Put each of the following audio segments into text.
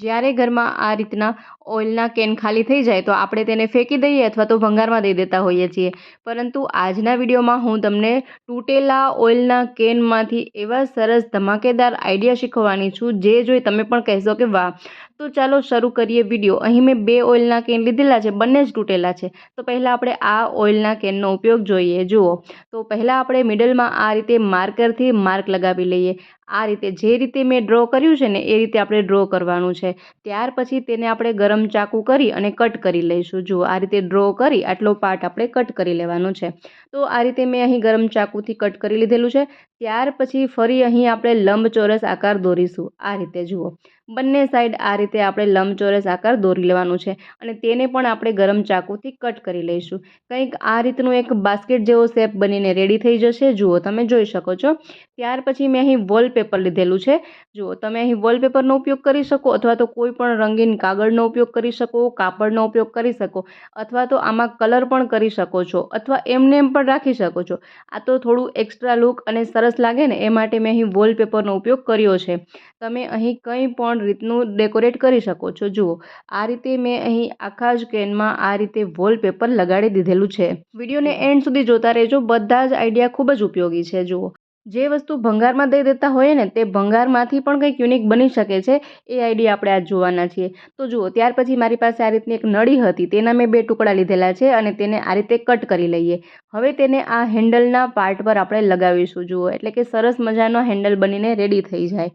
જ્યારે ઘરમાં આ રીતના ઓઇલના કેન ખાલી થઈ જાય તો આપણે તેને ફેંકી દઈએ અથવા તો ભંગારમાં દઈ દેતા હોઈએ છીએ. પરંતુ આજના વિડીયોમાં હું તમને તૂટેલા ઓઇલના કેનમાંથી એવા સરસ ધમાકેદાર આઈડિયા શીખવવાની છું, જે જોઈ તમે પણ કહેશો કે વાહ! તો ચાલો શરૂ કરીએ વીડિયો અહીં મેં બે ઓઇલના કેન લીધેલા છે, બંને જ તૂટેલા છે. તો પહેલાં આપણે આ ઓઇલના કેનનો ઉપયોગ જોઈએ. જુઓ, તો પહેલાં આપણે મિડલમાં આ રીતે માર્કરથી માર્ક લગાવી લઈએ. આ રીતે જે રીતે મેં ડ્રો કર્યું છે ને, એ રીતે આપણે ડ્રો કરવાનું છે. ત્યાર પછી તેને આપણે ગરમ ચાકુ કરી અને કટ કરી લઈશું. જુઓ, આ રીતે ડ્રો કરી આટલો પાર્ટ આપણે કટ કરી લેવાનો છે. તો આ રીતે મેં અહીં ગરમ ચાકુથી કટ કરી લીધેલું છે. ત્યાર પછી ફરી અહીં આપણે લંબચોરસ આકાર દોરીશું. આ રીતે જુઓ. બંને સાઈડ આ રીતે આપણે લંબચોરસ આકાર દોરી લેવાનું છે અને તેને પણ આપણે ગરમ ચાકુથી કટ કરી લઈશું. કંઈક આ રીતનું એક બાસ્કેટ જેવો શેપ બનીને રેડી થઈ જશે. જુઓ, તમે જોઈ શકો છો. ત્યાર પછી મેં અહીં વોલપેપર લીધેલું છે. જુઓ, તમે અહીં વોલપેપરનો ઉપયોગ કરી શકો અથવા તો કોઈ પણ રંગીન કાગળનો ઉપયોગ કરી શકો, કાપડનો ઉપયોગ કરી શકો અથવા તો આમાં કલર પણ કરી શકો છો અથવા એમને એમ પણ રાખી શકો છો. આ તો થોડું એક્સ્ટ્રા લુક અને સરસ લાગે ને, એ માટે મેં અહીં વોલપેપરનો ઉપયોગ કર્યો છે. તમે અહીં કંઈ પણ રીતનું ડેકોરેટ કરી શકો છો. જુઓ, આ રીતે મેં અહીં આખા જ કેનમાં આ રીતે વોલપેપર લગાડી દીધેલું છે. વિડીયોને એન્ડ સુધી જોતા રહેજો. બધા જ આઈડિયા ખૂબ જ ઉપયોગી છે. જુઓ જે વસ્તુ ભંગારમાં દઈ દેતા હોઈએ ને, તે ભંગારમાંથી પણ કંઈક યુનિક બની શકે છે, એ આઈડિયા આપણે આજ જોવાના છીએ. તો જુઓ, ત્યાર પછી મારી પાસે આ રીતની એક નળી હતી, તેના મેં બે ટુકડા લીધેલા છે અને તેને આ રીતે કટ કરી લઈએ. હવે તેને આ હેન્ડલના પાર્ટ પર આપણે લગાવીશું, જુઓ, એટલે કે સરસ મજાનો હેન્ડલ બનીને રેડી થઈ જાય.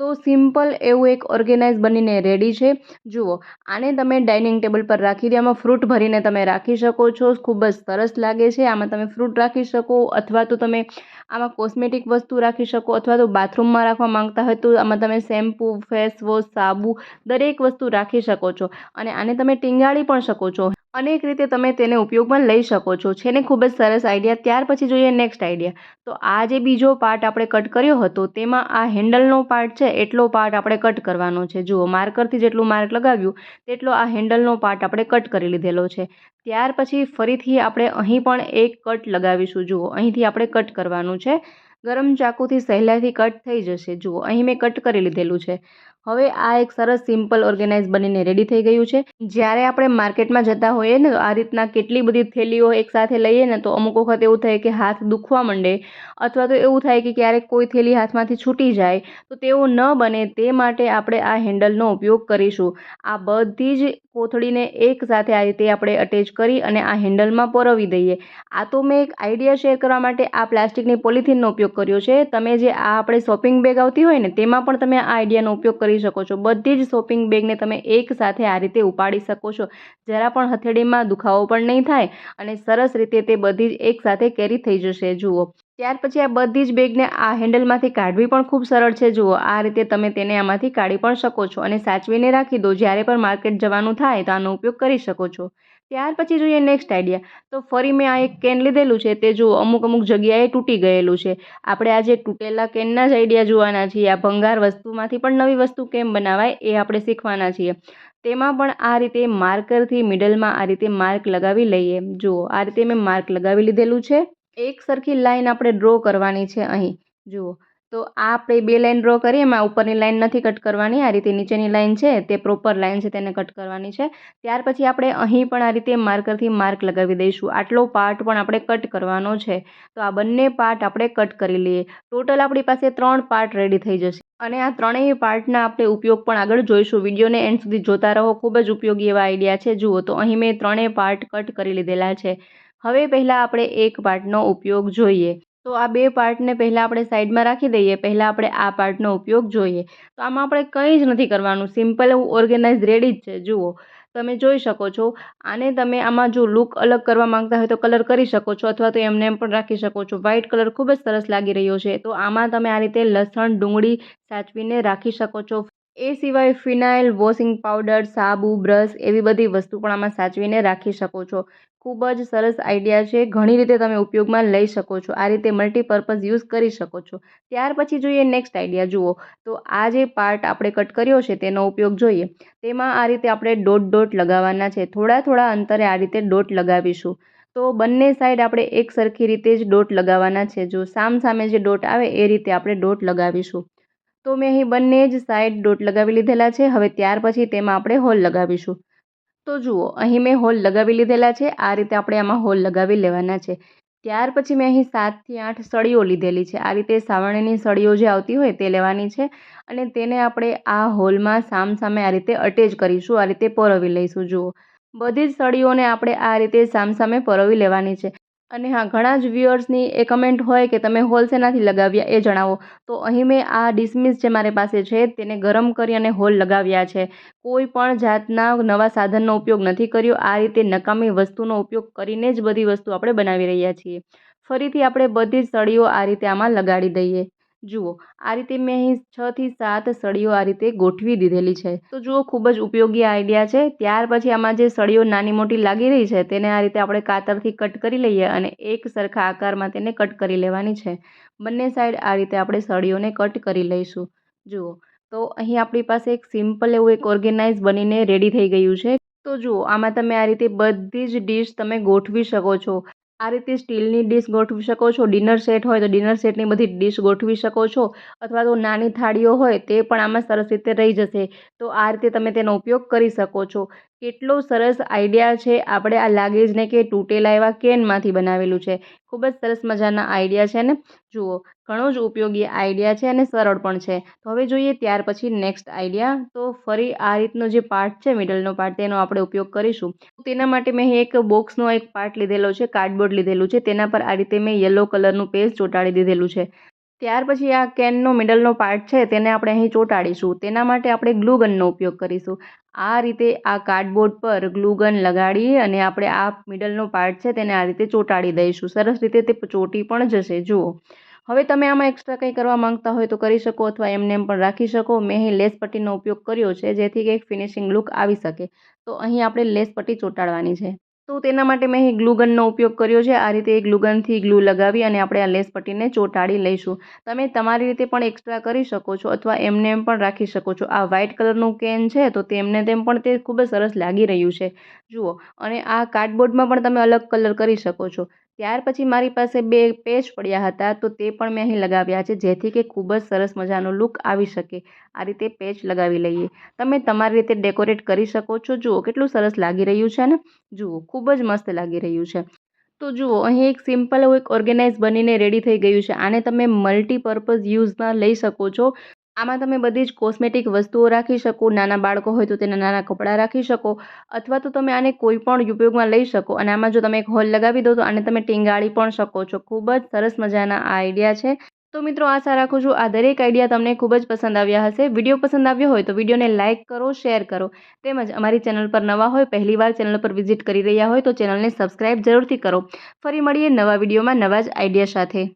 તો સિમ્પલ એવું એક ઓર્ગેનાઇઝ બનીને રેડી છે. જુઓ, આને તમે ડાઇનિંગ ટેબલ પર રાખી દો, આમાં ફ્રૂટ ભરીને તમે રાખી શકો છો. ખૂબ જ સરસ લાગે છે. આમાં તમે ફ્રૂટ રાખી શકો અથવા તો તમે આમાં કોસ્મેટિક વસ્તુ રાખી શકો અથવા તો બાથરૂમમાં રાખવા માંગતા હોય તો આમાં તમે શેમ્પૂ, ફેસ વોશ, સાબુ દરેક વસ્તુ રાખી શકો છો. અને આને તમે ટીંગાળી પણ શકો છો. અનેક રીતે તમે તેને ઉપયોગમાં લઈ શકો છો. છે ને ખૂબ જ સરસ આઈડિયા ત્યાર પછી જોઈએ નેક્સ્ટ આઈડિયા તો આ જે બીજો પાર્ટ આપણે કટ કર્યો હતો, તેમાં આ હેન્ડલનો પાર્ટ છે, એટલો પાર્ટ આપણે કટ કરવાનો છે. જુઓ માર્કરથી જેટલું માર્ક લગાવ્યું, તેટલો આ હેન્ડલનો પાર્ટ આપણે કટ કરી લીધેલો છે. ત્યાર પછી ફરીથી આપણે અહીં પણ એક કટ લગાવીશું. જુઓ, અહીંથી આપણે કટ કરવાનું છે. ગરમ ચાકુથી સહેલાઈથી કટ થઈ જશે. જુઓ, અહીં મેં કટ કરી લીધેલું છે. હવે આ એક સરસ સિમ્પલ ઓર્ગેનાઇઝ બનીને રેડી થઈ ગયું છે. જ્યારે આપણે માર્કેટમાં જતા હોઈએ ને આ રીતના કેટલી બધી થેલીઓ એકસાથે લઈએ ને, તો અમુક વખત એવું થાય કે હાથ દુખવા માંડે, અથવા તો એવું થાય કે ક્યારેક કોઈ થેલી હાથમાંથી છૂટી જાય, તો તેવું ન બને તે માટે આપણે આ હેન્ડલનો ઉપયોગ કરીશું. આ બધી જ કોથળીને એક સાથે આ રીતે આપણે અટેચ કરી અને આ હેન્ડલમાં પરોવી દઈએ. આ તો મેં એક આઈડિયા શેર કરવા માટે આ પ્લાસ્ટિકની પોલિથીનનો ઉપયોગ કર્યો છે. તમે જે આ આપણે શોપિંગ બેગ આવતી હોય ને, તેમાં પણ તમે આ આઈડિયાનો ઉપયોગ કરી શકો છો. બધી જ શોપિંગ બેગને તમે એક સાથે આ રીતે ઉપાડી શકો છો. જરા પણ હથેળીમાં દુખાવો પણ નહીં થાય અને સરસ રીતે તે બધી જ એક સાથે કેરી થઈ જશે. જુઓ. ત્યાર પછી આ બધી જ બેગને આ હેન્ડલમાંથી કાઢવી પણ ખૂબ સરળ છે. જુઓ. આ રીતે તમે તેને આમાંથી કાઢી પણ શકો છો અને સાચવીને રાખી દો. જ્યારે પણ માર્કેટ જવાનું થાય તો આનો ઉપયોગ કરી શકો છો. ત્યાર પછી જોઈએ નેક્સ્ટ આઈડિયા તો ફરી મેં આ એક કેન લીધેલું છે, તે જો અમુક અમુક જગ્યાએ તૂટી ગયેલું છે. આપણે આજે તૂટેલા કેનના જ આઈડિયા જોવાના છીએ, આ ભંગાર વસ્તુમાંથી પણ નવી વસ્તુ કેમ બનાવાય એ આપણે શીખવાના છીએ. તેમાં પણ આ રીતે માર્કરથી મિડલમાં આ રીતે માર્ક લગાવી લઈએ. જુઓ, આ રીતે મેં માર્ક લગાવી લીધેલું છે. એક સરખી લાઈન આપણે ડ્રો કરવાની છે અહીં. જુઓ તો આ આપણે બે લાઇન ડ્રો કરીએ, એમાં ઉપરની લાઇન નથી કટ કરવાની, આ રીતે નીચેની લાઇન છે, તે પ્રોપર લાઇન છે, તેને કટ કરવાની છે. ત્યાર પછી આપણે અહીં પણ આ રીતે માર્કરથી માર્ક લગાવી દઈશું. આટલો પાર્ટ પણ આપણે કટ કરવાનો છે. તો આ બંને પાર્ટ આપણે કટ કરી લઈએ. ટોટલ આપણી પાસે ત્રણ પાર્ટ રેડી થઈ જશે. અને આ ત્રણેય પાર્ટના આપણે ઉપયોગ પણ આગળ જોઈશું. વિડીયોને એન્ડ સુધી જોતા રહો. ખૂબ જ ઉપયોગી એવા આઈડિયા છે. જુઓ તો અહીં મેં ત્રણેય પાર્ટ કટ કરી લીધેલા છે. હવે પહેલાં આપણે એક પાર્ટનો ઉપયોગ જોઈએ. તો આ બે પાર્ટને પહેલાં આપણે સાઈડમાં રાખી દઈએ, પહેલાં આપણે આ પાર્ટનો ઉપયોગ જોઈએ. તો આમાં આપણે કંઈ જ નથી કરવાનું, સિમ્પલ એવું ઓર્ગેનાઇઝ રેડી જ છે, જુઓ. તમે જોઈ શકો છો, આને તમે આમાં જો લુક અલગ કરવા માંગતા હોય તો કલર કરી શકો છો, અથવા તો એમને એમ પણ રાખી શકો છો. વ્હાઇટ કલર ખૂબ જ સરસ લાગી રહ્યો છે. તો આમાં તમે આ રીતે લસણ, ડુંગળી સાચવીને રાખી શકો છો. એ સિવાય ફિનાઇલ, વોશિંગ પાવડર, સાબુ, બ્રશ એવી બધી વસ્તુ પણ આમાં સાચવીને રાખી શકો છો. ખૂબ જ સરસ આઈડિયા છે. ઘણી રીતે તમે ઉપયોગમાં લઈ શકો છો. આ રીતે મલ્ટીપર્પઝ યુઝ કરી શકો છો. ત્યાર પછી જોઈએ નેક્સ્ટ આઈડિયા. જુઓ. તો આ જે પાર્ટ આપણે કટ કર્યો છે તેનો ઉપયોગ જોઈએ. તેમાં આ રીતે આપણે ડોટ ડોટ લગાવવાના છે. થોડા થોડા અંતરે આ રીતે ડોટ લગાવીશું. તો બંને સાઈડ આપણે એક સરખી રીતે જ ડોટ લગાવવાના છે. જો સામ સામે જે ડોટ આવે એ રીતે આપણે ડોટ લગાવીશું. તો મેં અહીં બંને જ સાઈડ ડોટ લગાવી લીધેલા છે. હવે ત્યાર પછી તેમાં આપણે હોલ લગાવીશું. તો જુઓ, અહીં મેં હોલ લગાવી લીધેલા છે. આ રીતે આપણે આમાં હોલ લગાવી લેવાના છે. ત્યાર પછી મેં અહીં સાતથી આઠ સળીઓ લીધેલી છે. આ રીતે સાવરણીની સળીઓ જે આવતી હોય તે લેવાની છે અને તેને આપણે આ હોલમાં સામસામે આ રીતે અટેચ કરીશું. આ રીતે પરોવી લઈશું. જુઓ, બધી જ સળીઓને આપણે આ રીતે સામસામે પરોવી લેવાની છે. અને હા, ઘણા જ વ્યુઅર્સની એ કમેન્ટ હોય કે તમે હોલ લગાવ્યા, એ જણાવો. તો અહીં મેં આ ડિસમિસ જે મારી પાસે છે, તેને ગરમ કરી અને હોલ લગાવ્યા છે. કોઈ પણ જાતના નવા સાધનનો ઉપયોગ નથી કર્યો. આ રીતે નકામી વસ્તુનો ઉપયોગ કરીને જ બધી વસ્તુ આપણે બનાવી રહ્યા છીએ. ફરીથી આપણે બધી જ સળીઓ આ રીતે આમાં લગાડી દઈએ. જુઓ, આ રીતે મેં અહીં છથી સાત સળીઓ આ રીતે ગોઠવી દીધેલી છે. તો જુઓ, ખૂબ જ ઉપયોગી આઈડિયા છે. ત્યાર પછી આમાં જે સળીઓ નાની મોટી લાગી રહી છે, તેને આ રીતે આપણે કાતરથી કટ કરી લઈએ અને એક સરખા આકારમાં તેને કટ કરી લેવાની છે. બંને સાઈડ આ રીતે આપણે સળીઓને કટ કરી લઈશું. જુઓ, તો અહીં આપણી પાસે એક સિમ્પલ એવું એક ઓર્ગેનાઇઝ બનીને રેડી થઈ ગયું છે. તો જુઓ, આમાં તમે આ રીતે બધી જ ડીશ તમે ગોઠવી શકો છો. આ રીતે સ્ટીલની ડીશ ગોઠવી શકો છો. ડિનર સેટ હોય તો ડિનર સેટની બધી ડીશ ગોઠવી શકો છો. અથવા તો નાની થાળીઓ હોય તે પણ આમાં સરસ રીતે રહી જશે. તો આ રીતે તમે તેનો ઉપયોગ કરી શકો છો. કેટલો સરસ આઈડિયા છે. આપણે આ લાગે જ ને કે તૂટેલા એવા કેનમાંથી બનાવેલું છે. ખૂબ જ સરસ મજાના આઈડિયા છે ને. જુઓ, ઘણો જ ઉપયોગી આઈડિયા છે અને સરળ પણ છે. તો હવે જોઈએ ત્યાર પછી નેક્સ્ટ આઈડિયા. તો ફરી આ રીતનો જે પાર્ટ છે, મિડલનો પાર્ટ, તેનો આપણે ઉપયોગ કરીશું. તેના માટે મેં એક બોક્સનો એક પાર્ટ લીધેલો છે, કાર્ડબોર્ડ લીધેલું છે. તેના પર આ રીતે મેં યલો કલરનું પેજ ચોંટાડી દીધેલું છે. ત્યાર પછી આ કેનનો મિડલનો પાર્ટ છે, તેને આપણે અહીં ચોંટાડીશું. તેના માટે આપણે ગ્લુગનનો ઉપયોગ કરીશું. આ રીતે આ કાર્ડબોર્ડ પર ગ્લુગન લગાડી અને આપણે આ મિડલનો પાર્ટ છે, તેને આ રીતે ચોંટાડી દઈશું. સરસ રીતે તે ચોંટી પણ જશે. જુઓ. હવે તમે આમાં એક્સ્ટ્રા કંઈ કરવા માંગતા હોય તો કરી શકો અથવા એમને એમ પણ રાખી શકો. મેં અહીં લેસ પટ્ટીનો ઉપયોગ કર્યો છે, જેથી કંઈક ફિનિશિંગ લુક આવી શકે. તો અહીં આપણે લેસ પટ્ટી ચોંટાડવાની છે. તો તેના માટે મેં અહીં ગ્લુગનનો ઉપયોગ કર્યો છે. આ રીતે ગ્લુગનથી ગ્લુ લગાવી અને આપણે આ લેસ પટ્ટીને ચોંટાડી લઈશું. તમે તમારી રીતે પણ એક્સ્ટ્રા કરી શકો છો અથવા એમને એમ પણ રાખી શકો છો. આ વ્હાઇટ કલરનું કેન છે તો તેમને તેમ પણ તે ખૂબ જ સરસ લાગી રહ્યું છે. જુઓ અને આ કાર્ડબોર્ડમાં પણ તમે અલગ કલર કરી શકો છો. ત્યાર પછી મારી પાસે બે પેચ પડ્યા હતા, તો તે પણ મેં અહીં લગાવ્યા છે, જેથી કે ખૂબ જ સરસ મજાનો લુક આવી શકે. આ રીતે પેચ લગાવી લઈએ. તમે તમારી રીતે ડેકોરેટ કરી શકો છો. જુઓ, કેટલું સરસ લાગી રહ્યું છે ને? જુઓ, ખૂબ જ મસ્ત લાગી રહ્યું છે. તો જુઓ, અહીં એક સિમ્પલ એવું એક ઓર્ગેનાઇઝ બનીને રેડી થઈ ગયું છે. આને તમે મલ્ટીપર્પઝ યુઝમાં લઈ શકો છો. આમાં તમે બધી જ કોસ્મેટિક વસ્તુઓ રાખી શકો, નાના બાળકો હોય તો તેના નાના કપડાં રાખી શકો, અથવા તો તમે આને કોઈ પણ ઉપયોગમાં લઈ શકો. અને આમાં જો તમે એક હોલ લગાવી દો તો આને તમે ટીંગાળી પણ શકો છો. ખૂબ જ સરસ મજાના આ આઈડિયા છે. તો મિત્રો આશા રાખું છું આ દરેક આઈડિયા તમને ખૂબ જ પસંદ આવ્યા હશે. વીડિયો પસંદ આવ્યો હોય તો વિડીયોને લાઇક કરો શેર કરો. તેમજ અમારી ચેનલ પર નવા હોય, પહેલીવાર ચેનલ પર વિઝિટ કરી રહ્યા હોય તો ચેનલને સબસ્ક્રાઈબ જરૂરથી કરો. ફરી મળીએ નવા વિડીયોમાં નવા જ આઈડિયા સાથે.